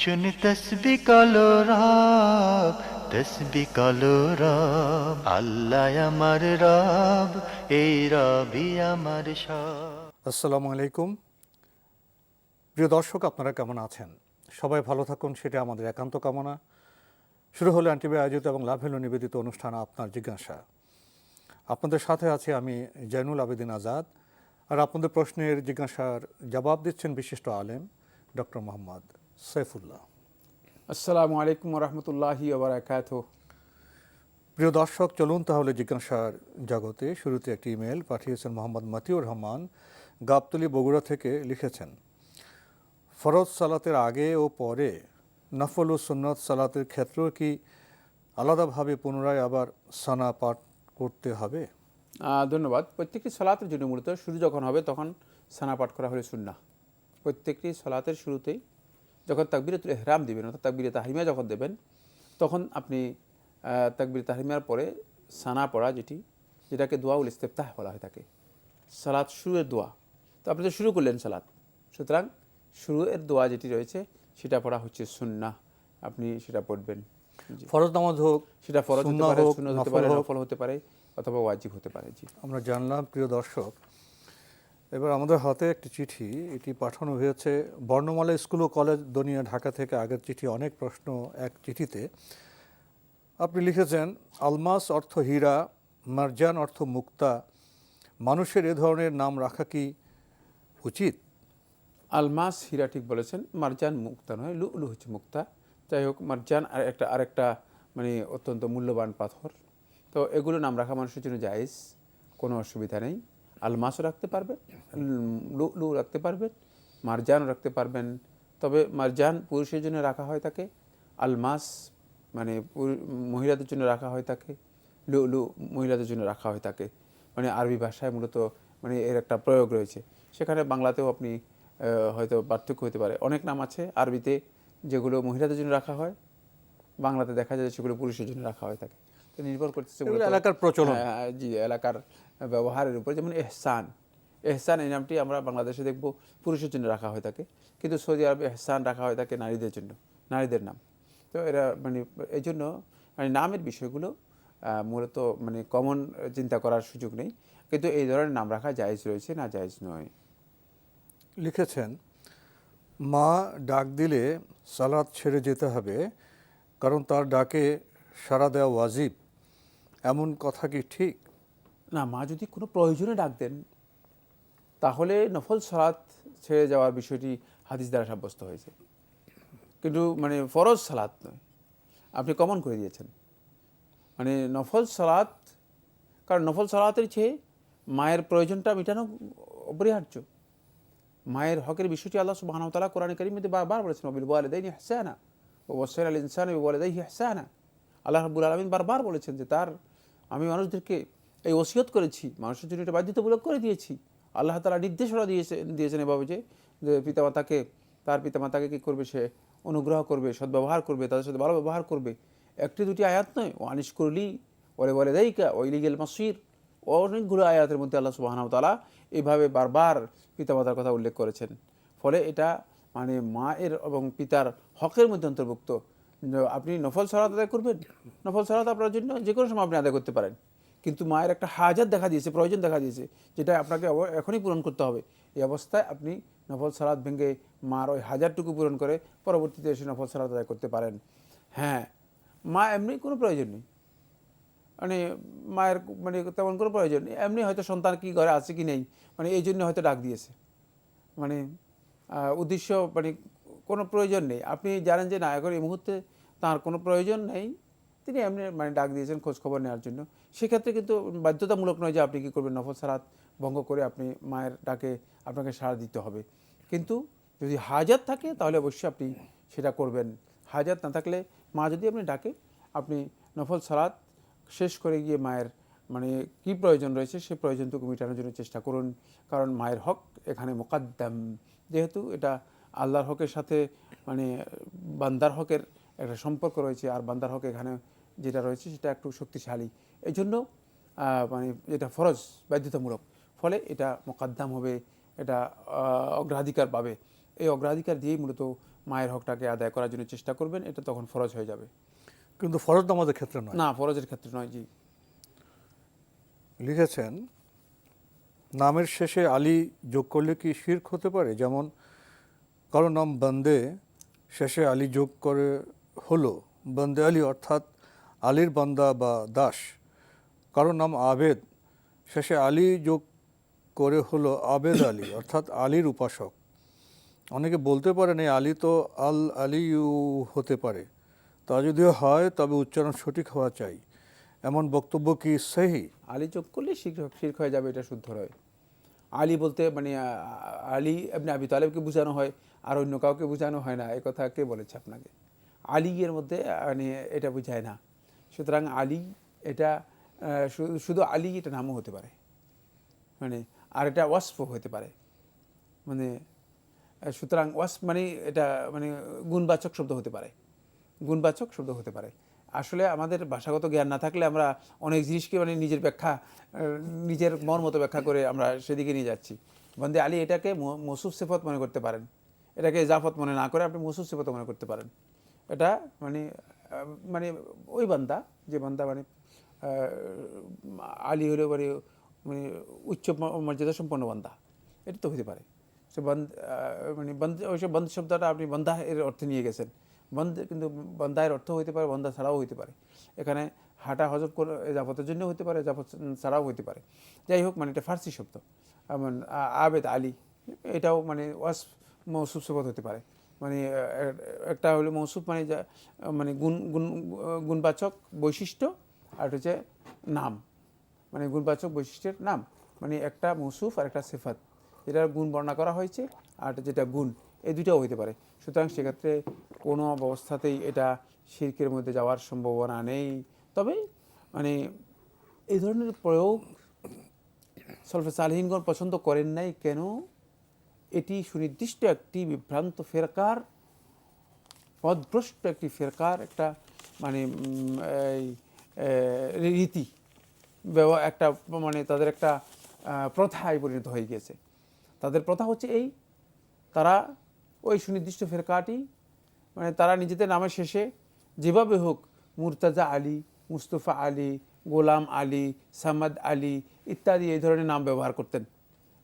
শুনি তসবি কলো রব তসবি কলো রব আল্লাহ আমার রব এই রবি আমার সব আসসালামু আলাইকুম প্রিয় দর্শক আপনারা কেমন আছেন? সবাই ভালো থাকুন, সেটা আমাদের একান্ত কামনা। শুরু হলো অ্যান্টিবি আয়োজিত এবং লাভ লাভেলো নিবেদিত অনুষ্ঠান আপনার জিজ্ঞাসা। আপনাদের সাথে আছে আমি জৈনুল আবেদিন আজাদ, আর আপনাদের প্রশ্নের জিজ্ঞাসার জবাব দিচ্ছেন বিশিষ্ট আলেম ডক্টর মোহাম্মদ। সৈফুল্লাহ আসসালামু আলাইকুম রহমতুল্লাহি প্রিয় দর্শক চলুন তাহলে জিজ্ঞাসার জগতে শুরুতে একটি ইমেল পাঠিয়েছেন মোহাম্মদ মতিউর রহমান গাবতলি বগুড়া থেকে লিখেছেন ফরজ সালাতের আগে ও পরে নফল ও সুন্নত সালাতের ক্ষেত্রেও কি আলাদাভাবে পুনরায় আবার সানা পাঠ করতে হবে? ধন্যবাদ। প্রত্যেকটি সালাতের জন্য মূলত শুরু যখন হবে তখন সানা পাঠ করা হলে সুন্না প্রত্যেকটি সালাতের শুরুতেই যখন তাকবিরাতুল এহরাম দিবেন অর্থাৎ তাকবিরে তাহরিমা যখন দেবেন তখন আপনি তাকবির তাহরিমার পরে সানা পড়া যেটি যেটাকে দোয়াউল ইস্তেফতাহ বলা হয় থাকে সালাত শুরুয়ের দোয়া। তো আপনি তো শুরু করলেন সালাত। সুতরাং শুরুয়ের দোয়া যেটি রয়েছে সেটা পড়া হচ্ছে সুন্না। আপনি সেটা পড়বেন। ফরজ নামাজ হোক সেটা ফরজ হতে পারে হতে পারে। নফল হতে পারে অথবা ওয়াজিব হতে পারে জি। আমরা জানলাম প্রিয় দর্শক এবার আমাদের হাতে একটি চিঠি, এটি পাঠানো হয়েছে। বর্ণমালা স্কুল ও কলেজ দনিয়া ঢাকা থেকে আগের চিঠি, অনেক প্রশ্ন এক চিঠিতে। আপনি লিখেছেন, আলমাস অর্থ হীরা, মারজান অর্থ মুক্তা, মানুষের এ ধরনের নাম রাখা কি উচিত? আলমাস হীরা ঠিক বলেছেন, মারজান মুক্তা নয় লু হচ্ছে মুক্তা। যাই হোক, মারজান আর একটা, আরেকটা মানে অত্যন্ত মূল্যবান পাথর। তো এগুলো নাম রাখা মানুষের জন্য জায়েজ, কোনো অসুবিধা নেই। আলমাসও রাখতে পারবেন লু রাখতে পারবেন, মারজানও রাখতে পারবেন। তবে মারজান পুরুষের জন্য রাখা হয় থাকে আলমাস মানে মহিলাদের জন্য রাখা হয় থাকে লু লু মহিলাদের জন্য রাখা হয় থাকে মানে আরবি ভাষায় মূলত মানে এর একটা প্রয়োগ রয়েছে। সেখানে বাংলাতেও আপনি হয়তো পার্থক্য হতে পারে। অনেক নাম আছে আরবিতে যেগুলো মহিলাদের জন্য রাখা হয়, বাংলাতে দেখা যায় সেগুলো পুরুষের জন্য রাখা হয় থাকে নির্ভর করতেছে এলাকার প্রচলন। হ্যাঁ, জি এলাকার ব্যবহারের উপর। যেমন এহসান এহসান এই নামটি আমরা বাংলাদেশে দেখব পুরুষের জন্য রাখা হয়ে থাকে কিন্তু সৌদি আরবে এহসান রাখা হয়ে থাকে নারীদের জন্য নারীদের নাম। তো এরা মানে এই জন্য মানে নামের বিষয়গুলো মূলত মানে কমন চিন্তা করার সুযোগ নেই। কিন্তু এই ধরনের নাম রাখা জায়েজ রয়েছে না জায়েজ নয়। লিখেছেন মা ডাক দিলে সালাদ ছেড়ে যেতে হবে কারণ তার ডাকে সাড়া দেওয়া ওয়াজিব। এমন কথা কি ঠিক? না, মা যদি কোনো প্রয়োজনে ডাক দেন, তাহলে নফল সালাত ছেড়ে যাওয়ার বিষয়টি হাদিস দ্বারা সাব্যস্ত হয়েছে। কিন্তু মানে ফরজ সালাত নয়। আপনি কমন করে দিয়েছেন। মানে নফল সালাত, কারণ নফল সালাতের চেয়ে মায়ের প্রয়োজনটা মেটানো অপরিহার্য। মায়ের হকের বিষয়টি আল্লাহ তাআলা কোরআন মধ্যে বারবার বলেছেন ওয়াবিল ওয়ালিদাইনি ইহসানা ওয়া ওয়াসাইনা আল ইনসানা বিওয়ালিদাইহি ইহসানা। আল্লাহ রাব্বুল আলামিন বারবার বলেছেন যে তার আমি মানুষদেরকে এই ওসিয়ত করেছি, মানুষের জন্য এটা বাধ্যতামূলক করে দিয়েছি। আল্লাহ তালা নির্দেশনা দিয়েছে, দিয়েছেন এভাবে যে পিতামাতাকে, তার পিতামাতাকে কী করবে সে? অনুগ্রহ করবে, সদ্ব্যবহার করবে, তাদের সাথে ভালো ব্যবহার করবে। একটি দুটি আয়াত নয় ও আনিস করলি ওরে বলে দেয়িকা ও ইলিগেল মাসির। অনেকগুলো আয়াতের মধ্যে আল্লাহ সুবাহানাউ তালা এইভাবে বারবার পিতামাতার কথা উল্লেখ করেছেন। ফলে এটা মানে মায়ের এবং পিতার হকের মধ্যে অন্তর্ভুক্ত। আপনি নফল সলাত আদায় করবেন, নফল সলাত আপনার জন্য যে কোনো সময় আপনি আদায় করতে পারেন। কিন্তু মায়ের একটা হাজার দেখা দিয়েছে, প্রয়োজন দেখা দিয়েছে, যেটা আপনাকে এখনই পূরণ করতে হবে। এই অবস্থায় আপনি নফল সালাদ ভেঙে মার ওই হাজারটুকু পূরণ করে পরবর্তীতে এসে নফল সালাদ আদায় করতে পারেন। হ্যাঁ মা এমনি কোনো প্রয়োজন নেই। মানে মায়ের মানে তেমন কোনো প্রয়োজন নেই। এমনি হয়তো সন্তান কি ঘরে আছে কি নেই মানে এই জন্য হয়তো ডাক দিয়েছে। মানে উদ্দেশ্য মানে কোনো প্রয়োজন নেই। আপনি জানেন যে না এখন এই মুহূর্তে তার কোনো প্রয়োজন নেই। তিনি এমনি মানে ডাক দিয়েছেন খোঁজখবর নেওয়ার জন্য। সেক্ষেত্রে কিন্তু বাধ্যতামূলক নয় যে আপনি কী করবেন, নফল সারাত ভঙ্গ করে আপনি মায়ের ডাকে আপনাকে সাড়া দিতে হবে। কিন্তু যদি হাজার থাকে, তাহলে অবশ্যই আপনি সেটা করবেন। হাজার না থাকলে মা যদি আপনি ডাকে, আপনি নফল সালাত শেষ করে গিয়ে মায়ের মানে কি প্রয়োজন রয়েছে সেই প্রয়োজনটুকু মেটানোর জন্য চেষ্টা করুন। কারণ মায়ের হক এখানে মোকাদ্দাম। যেহেতু এটা আল্লাহর হকের সাথে মানে বান্দার হকের একটা সম্পর্ক রয়েছে আর বান্দার হক এখানে যেটা রয়েছে সেটা একটু শক্তিশালী। এই জন্য মানে এটা ফরজ বাধ্যতামূলক। ফলে এটা মোকাদ্দাম হবে এটা অগ্রাধিকার পাবে। এই অগ্রাধিকার দিয়েই মূলত মায়ের হকটাকে আদায় করার জন্য চেষ্টা করবেন এটা তখন ফরজ হয়ে যাবে। কিন্তু ফরজ নামাজের ক্ষেত্রে নয়। না ফরজের ক্ষেত্রে নয় জি। লিখেছেন নামের শেষে আলী যোগ করলে কি শির্ক হতে পারে? যেমন কারও নাম বন্দে, শেষে আলী যোগ করে হলো। বন্দে আলী অর্থাৎ আলীর বান্দা বা দাস। কারও নাম আবেদ, শেষে আলী যোগ করে হলো আবেদ আলী, অর্থাৎ আলীর উপাসক। অনেকে বলতে পারেন, এই আলী তো আল আলিউ হতে পারে। তা যদিও হয়, তবে উচ্চারণ সঠিক হওয়া চাই। এমন বক্তব্য কি সহি? আলী যোগ করলে শির্ক শির্ক হয়ে যাবে, এটা শুদ্ধ নয়। আলী বলতে মানে আলী আপনি আবি তালেবকে বোঝানো হয়। আর অন্য কাউকে বোঝানো হয় না এই কথা কে বলেছে আপনাকে? আলী এর মধ্যে মানে এটা বোঝায় না। সুতরাং আলী এটা শুধু- আলী এটা নামও হতে পারে। মানে আর এটা ওয়াসফ হতে পারে। মানে সুতরাং ওয়াস মানে এটা মানে গুণবাচক শব্দ হতে পারে। গুণবাচক শব্দ হতে পারে। আসলে আমাদের ভাষাগত জ্ঞান না থাকলে আমরা অনেক জিনিসকে মানে নিজের ব্যাখ্যা নিজের মন মতো ব্যাখ্যা করে আমরা সেদিকে নিয়ে যাচ্ছি। বন্দে আলী এটাকে মসুফ সেফত মনে করতে পারেন। এটাকে জাফত মনে না করে আপনি মসুফ সেফত মনে করতে পারেন। এটা মানে মানে ওই বান্দা, যে বান্দা মানে আলী হলো মানে মানে উচ্চ মর্যাদা সম্পন্ন বান্দা। এটা তো হতে পারে। সে বন্ধ মানে বন্ধ অবশ্য বন্ধ শব্দটা আপনি বন্ধা এর অর্থে নিয়ে গেছেন। বন্ধ কিন্তু বন্ধা এর অর্থ হতে পারে বন্ধা ছাড়াও হতে পারে। এখানে হাঁটা হজব করে জাফতের জন্য হতে পারে জাফত ছাড়াও হতে পারে। যাই হোক মানে এটা ফার্সি শব্দ। এমন আবেদ আলী, এটাও মানে ওয়াস মৌসুফ সবত হতে পারে। মানে একটা হলো মৌসুফ মানে মানে গুণ গুণ, গুণবাচক বৈশিষ্ট্য, আর হচ্ছে নাম। মানে গুণবাচক বৈশিষ্ট্যের নাম। মানে একটা মৌসুফ আর একটা সেফাত। যেটার গুণ বর্ণনা করা হয়েছে আর যেটা গুণ, এই দুটাও হতে পারে। সুতরাং সেক্ষেত্রে কোনো অবস্থাতেই এটা শির্কের মধ্যে যাওয়ার সম্ভাবনা নেই। তবে মানে এই ধরনের প্রয়োগ সলফে সালহীনগণ পছন্দ করেন নাই। কেন? এটি সুনির্দিষ্ট একটি বিভ্রান্ত ফেরকার পদভ্রষ্ট একটি ফেরকার একটা মানে রীতি একটা মানে তাদের একটা প্রথায় পরিণত হয়ে গিয়েছে। তাদের প্রথা হচ্ছে এই, তারা ওই সুনির্দিষ্ট ফেরকাটি মানে তারা নিজেদের নামের শেষে যেভাবে হোক মুরতাজা আলী, মুস্তফা আলী, গোলাম আলী, সামাদ আলী ইত্যাদি এই ধরনের নাম ব্যবহার করতেন।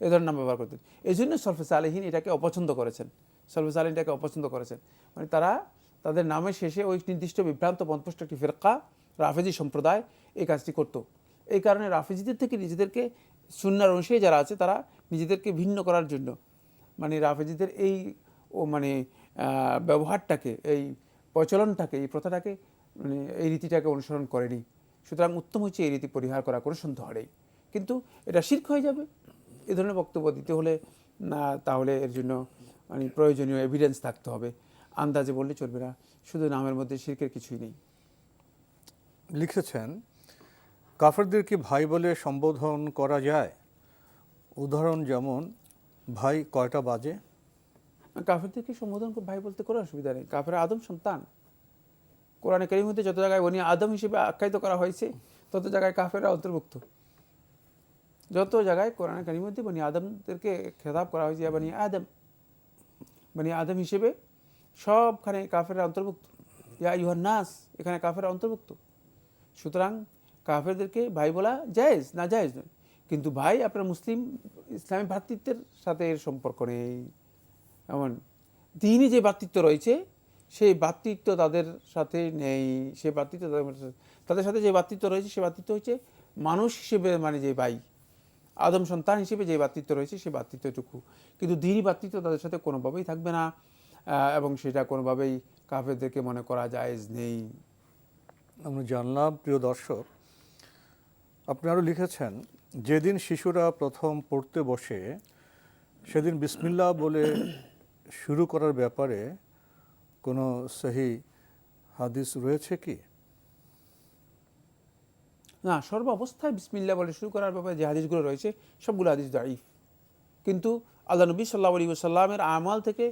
এই ধরনের নাম ব্যবহার করতেন। এই জন্য সলফেস আলহীন এটাকে অপছন্দ করেছেন। সলফেস আলহীন এটাকে অপছন্দ করেছেন। মানে তারা তাদের নামের শেষে ওই নির্দিষ্ট বিভ্রান্ত পথভ্রষ্ট একটি ফেরকা, রাফেজি সম্প্রদায় এই কাজটি করত। এই কারণে রাফেজিদের থেকে নিজেদেরকে, সুন্নার অনুসারী যারা আছে, তারা নিজেদেরকে ভিন্ন করার জন্য। মানে রাফেজিদের এই, ও মানে ব্যবহারটাকে, এই প্রচলনটাকে, এই প্রথাটাকে মানে এই রীতিটাকে অনুসরণ করেনি। সুতরাং উত্তম হচ্ছে এই রীতি পরিহার করা, কোনো সন্দেহ নেই। কিন্তু এটা শির্ক হয়ে যাবে। এ ধরনের বক্তব্য দিতে হলে না তাহলে এর জন্য মানে প্রয়োজনীয় এভিডেন্স থাকতে হবে। আন্দাজে বললে চলবে না। শুধু নামের মধ্যে শির্কের কিছুই নেই। লিখেছেন কাফেরদের কি ভাই বলে সম্বোধন করা যায়? উদাহরণ যেমন ভাই কয়টা বাজে? কাফেরদেরকে সম্বোধন করে ভাই বলতে কোনো অসুবিধা নেই। কাফের আদম সন্তান। কোরআনে কারিম মধ্যে যত জায়গায় উনি আদম হিসেবে আখ্যায়িত করা হয়েছে তত জায়গায় কাফেররা অন্তর্ভুক্ত। যত জায়গায় কোরআন কারিম মধ্যে বনি আদমদেরকে খেতাব করা হয়েছে বনি আদম বনি আদম হিসেবে সবখানে কাফেররা অন্তর্ভুক্ত। ইয়া ইউহার নাস, এখানে কাফেররা অন্তর্ভুক্ত। সুতরাং কাফেরদেরকে ভাই বলা জায়েজ, না জায়েজ নয়। কিন্তু ভাই আপনার মুসলিম, ইসলামী ভ্রাতৃত্বের সাথে এর সম্পর্ক নেই। এমন, দিনই যে ভ্রাতৃত্ব রয়েছে, সেই ভ্রাতৃত্ব তাদের সাথে নেই। সেই ভ্রাতৃত্ব তাদের তাদের সাথে যে ভ্রাতৃত্ব রয়েছে, সেই ভ্রাতৃত্ব হচ্ছে মানুষ হিসেবে মানে যে ভাই। আদম সন্তান হিসেবে যে ভ্রাতৃত্ব রয়েছে সেই ভ্রাতৃত্বটুকু কিন্তু দিনই ভ্রাতৃত্ব তাদের সাথে কোনোভাবেই থাকবে না এবং সেটা কোনোভাবেই কাফেরদেরকে মনে করা জায়েজ নেই। আমরা জানলাম, প্রিয় দর্শক, আপনি আরও লিখেছেন, যেদিন শিশুরা প্রথম পড়তে বসে, সেদিন বিসমিল্লা বলে শুরু করার ব্যাপারে কোনো সহি হাদিস রয়েছে কি? না সর্ব অবস্থায় বিসমিল্লা বলে শুরু করার ব্যাপারে যে হাদিসগুলো রয়েছে, সবগুলো হাদিস দাঁড়িফ কিন্তু আল্লাহ নবী সাল্লাহ আলী সাল্লামের আমাল থেকে,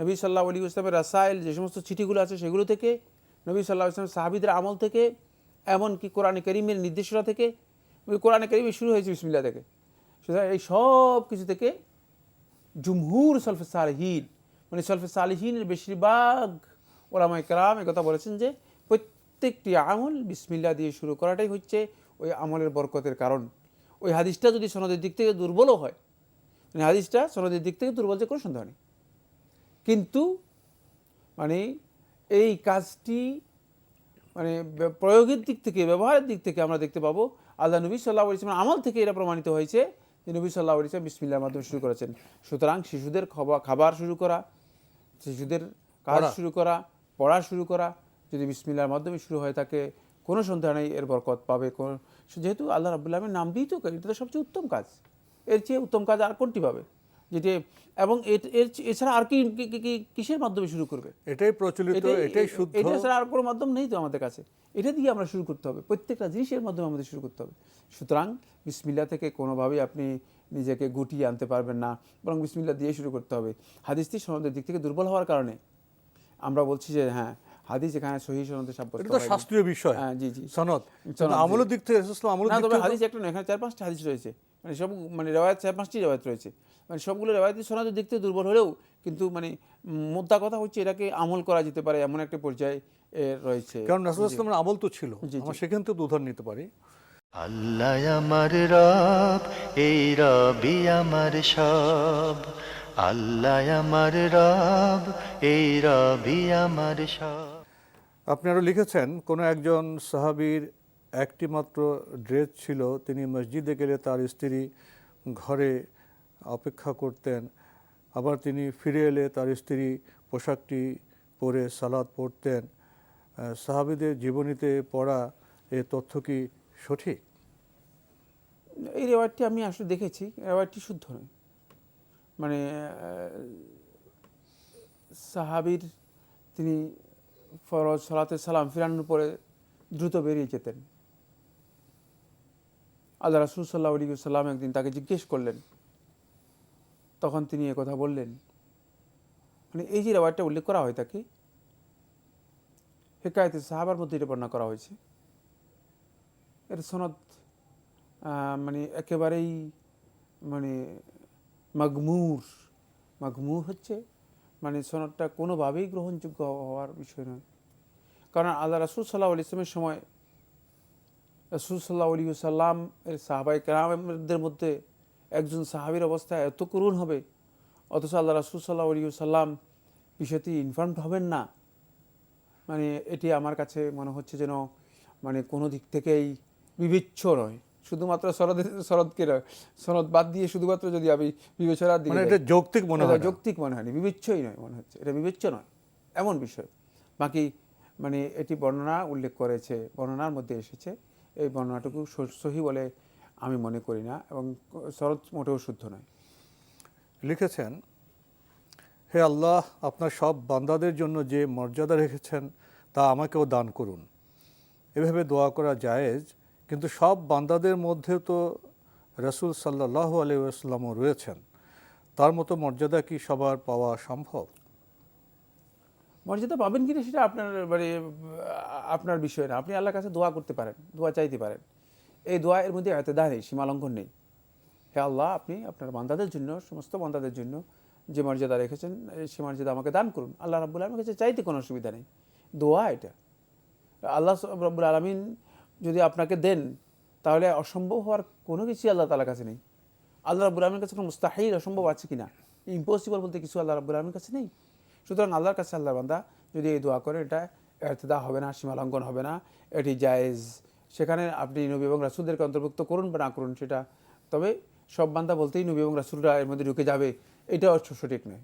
নবী সাল্লাহ আলী ইসলামের রাসাইল, যে সমস্ত চিঠিগুলো আছে সেগুলো থেকে, নবী সাল্লাহ ইসলামের সাহাবিদের আমল থেকে, এমনকি কোরআনে করিমের নির্দেশনা থেকে কোরআনে করিমে শুরু হয়েছে বিসমিল্লা থেকে। সুতরাং এই সব কিছু থেকে জুমহুর সলফে সালহীন মানে সলফে সালহীনের বেশিরভাগ ওলামাই কেরাম কথা বলেছেন যে প্রত্যেকটি আমল বিসমিল্লা দিয়ে শুরু করাটাই হচ্ছে ওই আমলের বরকতের কারণ। ওই হাদিসটা যদি সনদের দিক থেকে দুর্বলও হয় মানে হাদিসটা সনদের দিক থেকে দুর্বল যে কোনো সন্দেহ নেই। কিন্তু মানে এই কাজটি মানে প্রয়োগের দিক থেকে ব্যবহারের দিক থেকে আমরা দেখতে পাবো আল্লাহ নবী সাল্লাহ ইসলামের আমল থেকে এটা প্রমাণিত হয়েছে যে নবী সাল্লাহ ইসলাম বিসমিল্লার মাধ্যমে শুরু করেছেন। সুতরাং শিশুদের খাবার খাবার শুরু করা শিশুদের কাজ শুরু করা পড়া শুরু করা যদি বিসমিল্লার মাধ্যমে শুরু হয়ে থাকে কোনো সন্দেহ নেই এর বরকত পাবে কোন যেহেতু আল্লাহ রাবুল্লাহ আলমের নাম দিয়েই তো এটা তো সবচেয়ে উত্তম কাজ। এর চেয়ে উত্তম কাজ আর কোনটি পাবে? যেটি এবং এর এছাড়া আর কি কিসের মাধ্যমে শুরু করবে? এটাই প্রচলিত এটাই- শুদ্ধ। এটা ছাড়া আর কোনো মাধ্যম নেই তো আমাদের কাছে। এটা দিয়ে আমরা শুরু করতে হবে প্রত্যেকটা জিনিসের মাধ্যমে আমাদের শুরু করতে হবে। সুতরাং বিসমিল্লা থেকে কোনোভাবেই আপনি নিজেকে গুটিয়ে আনতে পারবেন না বরং বিসমিল্লা দিয়ে শুরু করতে হবে। হাদিসটি সনদের দিক থেকে দুর্বল হওয়ার কারণে। আমরা বলছি যে হ্যাঁ হাদিস এখানে সহি সনদে সাব্যস্ত এটা তো শাস্ত্রীয় বিষয়। হ্যাঁ, জি জি। সনদ। সনদ, আমলের দিক থেকে রাসূল আমলের দিক থেকে হাদিস একটা এখানে চার পাঁচটা হাদিস রয়েছে। মানে সব মানে রেওয়ায়ত চার পাঁচটি রেওয়ায়ত রয়েছে। মানে সবগুলো রেওয়ায়ত সনাদের দিক থেকে দুর্বল হলেও কিন্তু মানে মোদ্দা কথা হচ্ছে এটাকে আমল করা যেতে পারে এমন একটা পর্যায়ে রয়েছে। কারণ রাসূল ইসলামের আমল তো ছিল। আমরা সেখান থেকে উদাহরণ নিতে পারি। আল্লাহ আমার রব এই রবি আমার সব। আল্লাহ আমার রব এই রবি আমার সব। আপনি আরও লিখেছেন, কোনো একজন সাহাবীর একটি মাত্র ড্রেস ছিল, তিনি মসজিদে গেলে তার স্ত্রী ঘরে অপেক্ষা করতেন, আবার তিনি ফিরে এলে তার স্ত্রী পোশাকটি পরে সালাদ পড়তেন সাহাবিদের জীবনীতে পড়া এ তথ্য কি সঠিক? এই রেওয়ায়তটি আমি আসলে দেখেছি, রেওয়ায়তটি শুদ্ধ নয়। মানে সাহাবীর তিনি ফরজ, সলাতে সালাম ফিরানোর পরে দ্রুত বেরিয়ে যেতেন। আল্লাহ রাসুল সাল্লাহ আলী সাল্লাম একদিন তাকে জিজ্ঞেস করলেন। তখন তিনি কথা বললেন। মানে এই যে রেওয়ায়তটা উল্লেখ করা হয় তাকে, হেকায়তে সাহাবার মধ্যে এটা বর্ণনা করা হয়েছে। এর সনদ মানে একেবারেই মানে মাগমুর মাগমুর হচ্ছে মানে সনদটা কোনোভাবেই গ্রহণযোগ্য হওয়ার বিষয় নয়। কারণ আল্লাহ রাসুল সাল্লাহ আলি ইসলামের সময় রাসুল সাল্লাহ আলী সাল্লাম এর সাহাবাই কেরামদের মধ্যে একজন সাহাবির অবস্থা এত করুণ হবে, অথচ আল্লাহ রাসুল সাল্লাহ আলী সাল্লাম বিষয়টি ইনফর্মড হবেন না। মানে এটি আমার কাছে মনে হচ্ছে যেন মানে কোনো দিক থেকেই বিবেচ্য নয়। শুধুমাত্র শরদের শরদকে নয় শরৎ বাদ দিয়ে শুধুমাত্র যদি আমি বিবেচনার দিকে মানে এটা যৌক্তিক মনে হয় যৌক্তিক মনে হয়নি বিবেচ্যই নয় মনে হচ্ছে এটা বিবেচ্য নয় এমন বিষয়। বাকি মানে এটি বর্ণনা উল্লেখ করেছে বর্ণনার মধ্যে এসেছে এই বর্ণনাটুকু সহি বলে আমি মনে করি না এবং শরৎ মোটেও শুদ্ধ নয়। লিখেছেন হে আল্লাহ আপনার সব বান্দাদের জন্য যে মর্যাদা রেখেছেন তা আমাকেও দান করুন। এভাবে দোয়া করা জায়েজ কিন্তু সব বান্দাদের মধ্যে তো রসুল সাল্লাহ আলিউসলামও রয়েছেন। তার মতো মর্যাদা কি সবার পাওয়া সম্ভব? মর্যাদা পাবেন কিনা সেটা আপনার মানে আপনার বিষয় না। আপনি আল্লাহর কাছে দোয়া করতে পারেন, দোয়া চাইতে পারেন। এই দোয়া এর মধ্যে এতদা নেই, সীমালঙ্ঘন নেই। হে আল্লাহ, আপনি আপনার বান্দাদের জন্য, সমস্ত বান্দাদের জন্য যে মর্যাদা রেখেছেন, সে মর্যাদা আমাকে দান করুন। আল্লাহ রাবুল আলমের কাছে চাইতে কোনো অসুবিধা নেই। দোয়া এটা। আল্লাহ রব্বুল আলমিন যদি আপনাকে দেন, তাহলে অসম্ভব হওয়ার কোনো কিছুই আল্লাহ তালার কাছে নেই। আল্লাহ রাবুল আলমের কাছে কোনো মুস্তাহিল, অসম্ভব আছে কিনা? ইম্পসিবল বলতে কিছু আল্লাহ রাবুল আলমের কাছে নেই। সুতরাং আল্লাহর কাছে আল্লাহ বান্দা যদি এই দোয়া করে এটা এর্তেদা হবে না, সীমালঙ্ঘন হবে না, এটি জায়েজ। সেখানে আপনি নবী এবং রাসুলদেরকে অন্তর্ভুক্ত করুন বা না করুন সেটা, তবে সব বান্দা বলতেই নবী এবং রাসুলরা এর মধ্যে ঢুকে যাবে, এটাও সঠিক নয়।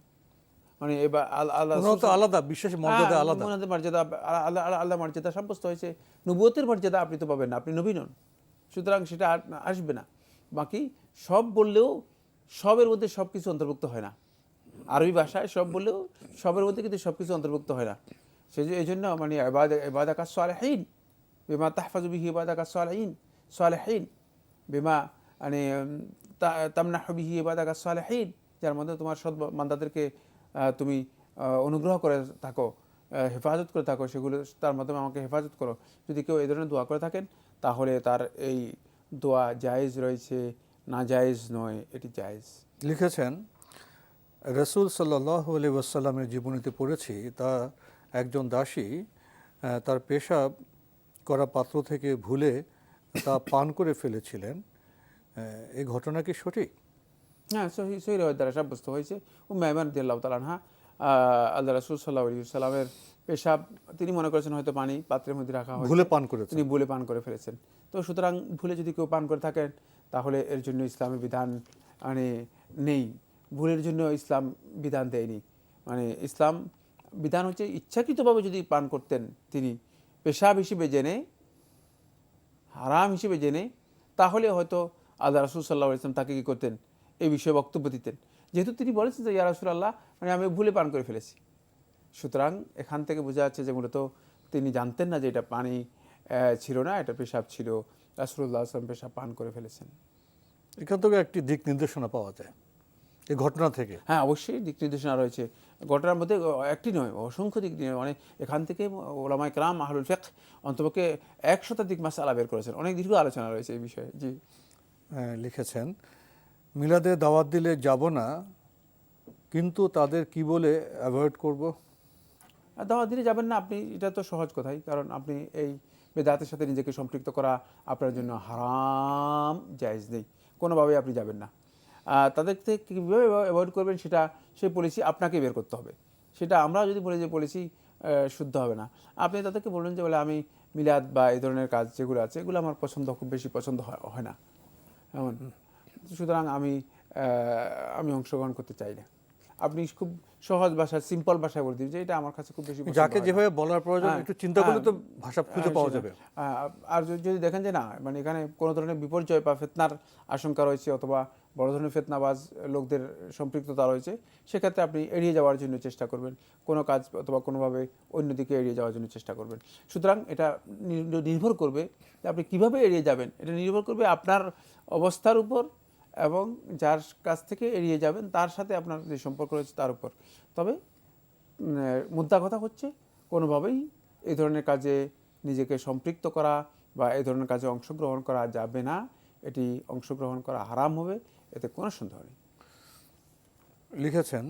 মানে এবার আল্লাহ আলাদা বিশেষ মর্যাদা হ্যাঁ, আলাদা। মর্যাদা আল্লাহ আল্লাহ মর্যাদা সাব্যস্ত হয়েছে। নবুয়তের মর্যাদা আপনি তো পাবেন না আপনি নবী নন। সুতরাং সেটা আসবে না। বাকি সব বললেও সবের মধ্যে সব কিছু অন্তর্ভুক্ত হয় না। আরবি ভাষায় সব বললেও সবের মধ্যে কিন্তু সব কিছু অন্তর্ভুক্ত হয় না। সেই এই জন্য মানে এবাদা কাজ সালেহীন বিমা তাহফাজু বিহি এবাদা কাজ সালেহীন সালেহীন বিমা মানে তামনা হবিহি এবাদাকা সালেহীন যার মধ্যে তোমার সৎ বান্দাদেরকে আহ, তুমি অনুগ্রহ করে থাকো হেফাজত করে থাকো, সেগুলো তার মাধ্যমে আমাকে হেফাজত করো। যদি কেউ এই ধরনের দোয়া করে থাকেন, তাহলে তার এই দোয়া জায়েজ রয়েছে, না জায়েজ নয়, এটি জায়েজ। লিখেছেন, রসুল সাল্লাহ আলি ওয়াসাল্লামের জীবনীতে পড়েছি, তা একজন দাসী তার পেশাব করা পাত্র থেকে ভুলে তা পান করে ফেলেছিলেন এই ঘটনা কি সঠিক? হ্যাঁ সহি সহি রেওয়াজ দ্বারা সাব্যস্ত হয়েছে। ও মেহমান দিল্লাহ তালানহা আল্লাহ রসুল সাল্লাহ সাল্লামের পেশাব তিনি মনে করেছেন হয়তো পানি পাত্রের মধ্যে রাখা হয়েছে। ভুলে পান করে তিনি ভুলে পান করে ফেলেছেন। তো সুতরাং ভুলে যদি কেউ পান করে থাকেন তাহলে এর জন্য ইসলামের বিধান মানে নেই। ভুলের জন্য ইসলাম বিধান দেয়নি। মানে ইসলাম বিধান হচ্ছে ইচ্ছাকৃতভাবে যদি পান করতেন তিনি পেশাব হিসেবে জেনে হারাম হিসেবে জেনে তাহলে হয়তো আল্লাহ রাসুল সাল্লাহ ইসলাম তাকে কী করতেন? এই বিষয়ে বক্তব্য দিতেন। যেহেতু তিনি বলেছেন যে ইয়া আল্লাহ মানে আমি ভুলে পান করে ফেলেছি। সুতরাং এখান থেকে বোঝা যাচ্ছে যে মূলত তিনি জানতেন না যে এটা পানি ছিল না এটা পেশাব ছিল। রাসুল্লাহ আসলাম পেশাব পান করে ফেলেছেন। এখান থেকে একটি দিক নির্দেশনা পাওয়া যায় এই ঘটনা থেকে। হ্যাঁ অবশ্যই দিক নির্দেশনা রয়েছে। ঘটনার মধ্যে একটি নয় অসংখ্য দিক নিয়ে মানে এখান থেকে ওলামায় ক্রাম আহলুল ফেক অন্তপক্ষে এক শতাধিক মাস আলা বের করেছেন। অনেক দীর্ঘ আলোচনা রয়েছে এই বিষয়ে। জি। লিখেছেন মিলাদে দাওয়াত দিলে যাব না, কিন্তু তাদের কি বলে অ্যাভয়েড করব? দাওয়াত দিলে যাবেন না, আপনি, এটা তো সহজ কথাই, কারণ আপনি এই বেদাতের সাথে নিজেকে সম্পৃক্ত করা আপনার জন্য হারাম, জায়েজ নেই, কোনোভাবেই আপনি যাবেন না। তাদের থেকে কীভাবে অ্যাভয়েড করবেন সেটা, সেই পলিসি আপনাকে বের করতে হবে। সেটা আমরা যদি বলি যে পলিসি শুদ্ধ হবে না। আপনি তাদেরকে বললেন যে, বলে আমি মিলাদ বা এই ধরনের কাজ যেগুলো আছে, এগুলো আমার পছন্দ, খুব বেশি পছন্দ হয় হয় না। এমন। সুতরাং আমি আমি অংশগ্রহণ করতে চাই না। আপনি খুব সহজ ভাষায় সিম্পল ভাষায় বলে দিন যে এটা আমার কাছে খুব বেশি যাকে যেভাবে বলার প্রয়োজন হ্যাঁ, একটু চিন্তা করলে তো হ্যাঁ, ভাষা খুঁজে হ্যাঁ, পাওয়া যাবে। আর যদি যদি দেখেন যে না মানে এখানে কোনো ধরনের বিপর্যয় বা ফেতনার আশঙ্কা রয়েছে অথবা বড় ধরনের ফেতনাবাজ লোকদের সম্পৃক্ততা রয়েছে সেক্ষেত্রে আপনি এড়িয়ে যাওয়ার জন্য চেষ্টা করবেন। কোনো কাজ অথবা কোনোভাবে অন্যদিকে এড়িয়ে যাওয়ার জন্য চেষ্টা করবেন। সুতরাং এটা নির্ভর করবে যে আপনি কীভাবে এড়িয়ে যাবেন। এটা নির্ভর করবে আপনার অবস্থার উপর এবং যার কাছ থেকে এড়িয়ে যাবেন, তার সাথে আপনার যে সম্পর্ক রয়েছে তার উপর। তবে মুদ্রা কথা হচ্ছে, কোনোভাবেই এই ধরনের কাজে নিজেকে সম্পৃক্ত করা বা এই ধরনের কাজে অংশগ্রহণ করা যাবে না। এটি অংশগ্রহণ করা হারাম হবে, এতে কোনো সন্দেহ নেই। লিখেছেন,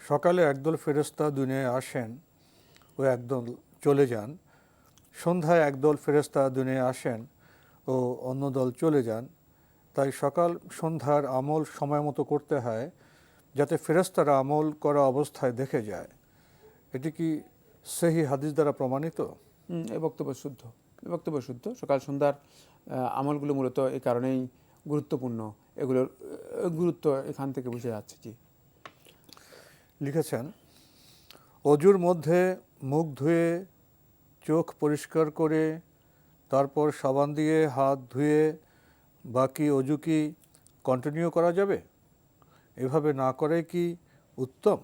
সকালে একদল ফেরেস্তা দুনিয়ায় আসেন ও একদল চলে যান। সন্ধ্যায় একদল ফেরেস্তা দুনিয়ায় আসেন ও অন্য দল চলে যান। তাই সকাল সন্ধ্যার আমল সময় মতো করতে হয় যাতে ফেরেস্তারা আমল করা অবস্থায় দেখে যায়। এটি কি সেহি হাদিস দ্বারা প্রমাণিত? এ বক্তব্য শুদ্ধ। এই বক্তব্য শুদ্ধ। সকাল সন্ধ্যার আমলগুলো মূলত এই কারণেই গুরুত্বপূর্ণ। এগুলোর গুরুত্ব এখান থেকে বুঝে যাচ্ছে জি। লিখেছেন অজুর মধ্যে মুখ ধুয়ে চোখ পরিষ্কার করে তারপর সাবান দিয়ে হাত ধুয়ে বাকি অজু কি কন্টিনিউ করা যাবে? এভাবে না করে কি উত্তম?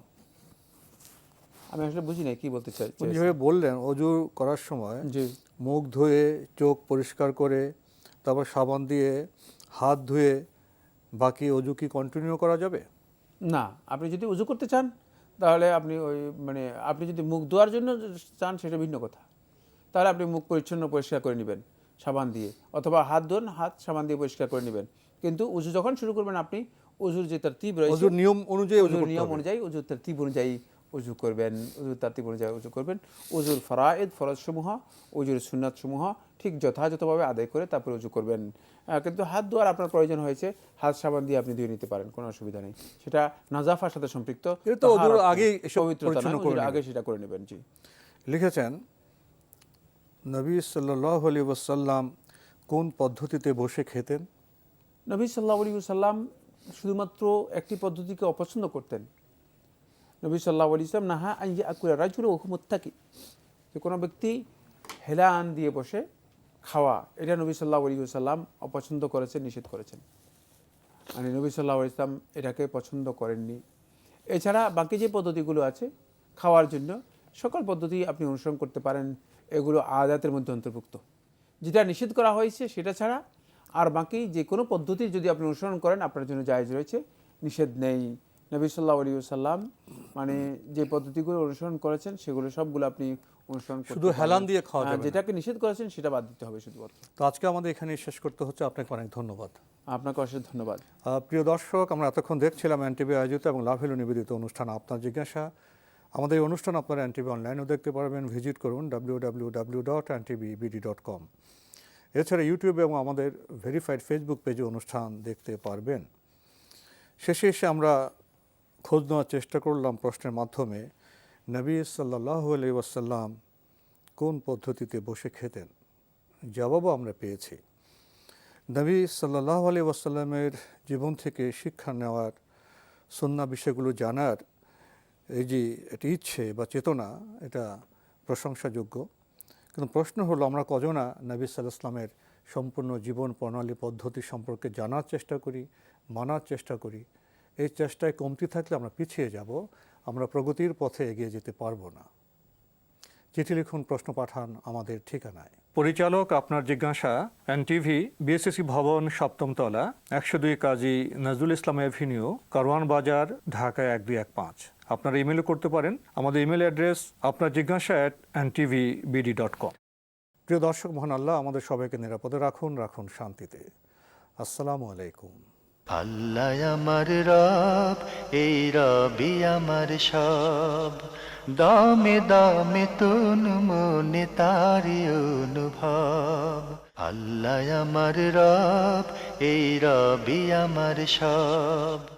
আমি আসলে বুঝি নাই কি বলতে চাই উনি যেভাবে বললেন অজু করার সময় মুখ ধুয়ে চোখ পরিষ্কার করে তারপর সাবান দিয়ে হাত ধুয়ে বাকি অজু কি কন্টিনিউ করা যাবে? না আপনি যদি উজু করতে চান তাহলে আপনি ওই মানে আপনি যদি মুখ ধোয়ার জন্য চান সেটা ভিন্ন কথা। তাহলে আপনি মুখ পরিচ্ছন্ন পরিষ্কার করে নেবেন। সাবান দিয়ে অথবা হাত ধোন হাত সাবান দিয়ে পরিষ্কার করে নেবেন। কিন্তু উজু যখন শুরু করবেন আপনি উজুর যে তার তীব রয়েছে অজুর নিয়ম অনুযায়ী উজুর নিয়ম অনুযায়ী উজুর তারতিব অনুযায়ী উজু করবেন উজুর তারতিব অনুযায়ী উজু করবেন। উজুর ফরায়েদ ফরজসমূহ উজুর সুন্নাতসমূহ ঠিক যথাযথভাবে আদায় করে তারপরে উজু করবেন। কিন্তু হাত ধোয়ার আপনার প্রয়োজন হয়েছে হাত সাবান দিয়ে আপনি ধুয়ে নিতে পারেন কোনো অসুবিধা নেই। সেটা নাজাফার সাথে সম্পৃক্ত উজুর। আগে সেটা করে নেবেন জি। লিখেছেন নবী সাল্লাহ আলী ওসাল্লাম কোন পদ্ধতিতে বসে খেতেন? নবী সাল্লাহ আলী সাল্লাম শুধুমাত্র একটি পদ্ধতিকে অপছন্দ করতেন। নবী সাল্লাহ আলী ইসলাম নাহা আইয়া আকুরা রাজুর থাকি যে কোনো ব্যক্তি হেলান দিয়ে বসে খাওয়া, এটা নবী সাল্লাহ আলী সাল্লাম অপছন্দ করেছেন, নিষেধ করেছেন। মানে নবী সাল্লাহ ইসলাম এটাকে পছন্দ করেননি। এছাড়া বাকি যে পদ্ধতিগুলো আছে খাওয়ার জন্য, সকল পদ্ধতি আপনি অনুসরণ করতে পারেন। এগুলো আদাতের মধ্যে অন্তর্ভুক্ত। যেটা নিষেধ করা হয়েছে সেটা ছাড়া আর বাকি যে কোনো পদ্ধতি যদি আপনি অনুসরণ করেন আপনার জন্য জায়েজ রয়েছে। নিষেধ নেই। নবী সাল্লাহ আলী সাল্লাম মানে যে পদ্ধতিগুলো অনুসরণ করেছেন সেগুলো সবগুলো আপনি অনুসরণ শুধু হেলান দিয়ে খাওয়া হ্যাঁ, যাবে যেটাকে নিষেধ করেছেন সেটা বাদ দিতে হবে শুধুমাত্র। তো আজকে আমাদের এখানে শেষ করতে হচ্ছে। আপনাকে অনেক ধন্যবাদ। আপনাকে অশেষ ধন্যবাদ। প্রিয় দর্শক আমরা এতক্ষণ দেখছিলাম এনটিভি আয়োজিত এবং লাভেলু নিবেদিত অনুষ্ঠান আপনার জিজ্ঞাসা। আমাদের এই অনুষ্ঠান আপনারা এনটিভি অনলাইনেও দেখতে পারবেন। ভিজিট করুন W W dot BD dot com এছাড়া ইউটিউবে এবং আমাদের ভেরিফাইড ফেসবুক পেজে অনুষ্ঠান দেখতে পারবেন। শেষে এসে আমরা খোঁজ নেওয়ার চেষ্টা করলাম প্রশ্নের মাধ্যমে, নবী সাল্লাহ আলি ওয়াসাল্লাম কোন পদ্ধতিতে বসে খেতেন? জবাবও আমরা পেয়েছি। নবী সাল্লাহ আলি ওয়াসাল্লামের জীবন থেকে শিক্ষা নেওয়ার সন্না বিষয়গুলো জানার এই যে একটি ইচ্ছে বা চেতনা, এটা প্রশংসাযোগ্য। কিন্তু প্রশ্ন হলো, আমরা কজনা নবী ইসলামের সম্পূর্ণ জীবন প্রণালী পদ্ধতি সম্পর্কে জানার চেষ্টা করি, মানার চেষ্টা করি? এই চেষ্টায় কমতি থাকলে আমরা পিছিয়ে যাব, আমরা প্রগতির পথে এগিয়ে যেতে পারব না। চিঠি লিখুন, প্রশ্ন পাঠান আমাদের ঠিকানায়। পরিচালক আপনার জিজ্ঞাসা, এনটিভি বিএসসি ভবন সপ্তমতলা একশো দুই কাজী নজরুল ইসলাম এভিনিউ, কারওয়ান বাজার, ঢাকা এক দুই এক পাঁচ। আপনারা ইমেলও করতে পারেন। আমাদের ইমেল অ্যাড্রেস আপনার জিজ্ঞাসা at NTV BD dot com প্রিয় দর্শক, মহান আল্লাহ আমাদের সবাইকে নিরাপদে রাখুন রাখুন শান্তিতে। আসসালামু আলাইকুম। আল্লাহ আমার রব, এই রবি আমার সব। দামে দামে তুন মনে তারি অনুভব। আল্লাহ আমার রব, এই রবি আমার সব।